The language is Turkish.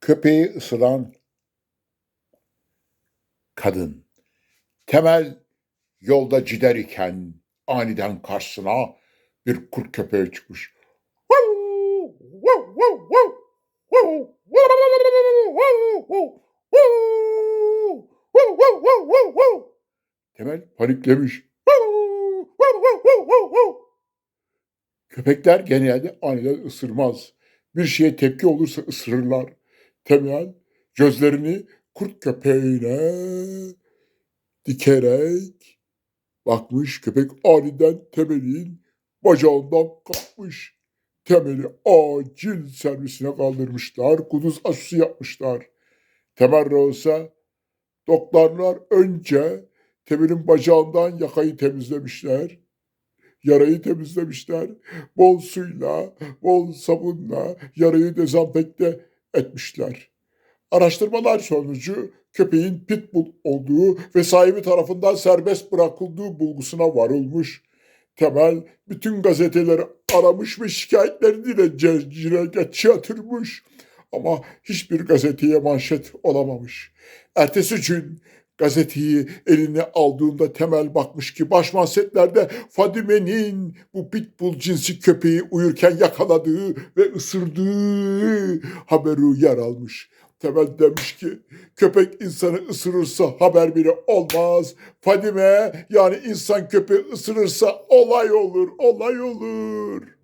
Köpeği ısıran kadın. Temel yolda cider iken aniden karşısına bir kurt köpeği çıkmış. Temel paniklemiş. Köpekler genelde aniden ısırmaz. Bir şeye tepki olursa ısırırlar. Temel gözlerini kurt köpeğine dikerek bakmış. Köpek aniden Temel'in bacağından kapmış. Temel'i acil servisine kaldırmışlar. Kuduz aşısı yapmışlar. Temel olsa doktorlar önce Temel'in bacağından yakayı temizlemişler. Yarayı temizlemişler. Bol suyla, bol sabunla yarayı dezenfekte etmişler. Araştırmalar sonucu köpeğin pitbull olduğu ve sahibi tarafından serbest bırakıldığı bulgusuna varılmış. Temel bütün gazeteleri aramış ve şikayetlerini dile geçe yatırmış. Ama hiçbir gazeteye manşet olamamış. Ertesi gün gazeteyi eline aldığında temel bakmış ki baş manşetlerde Fadime'nin bu pitbull cinsi köpeği uyurken yakaladığı ve ısırdığı haberi yer almış. Temel demiş ki köpek insanı ısırırsa haber bile olmaz. Fadime yani insan köpeği ısırırsa olay olur, olay olur.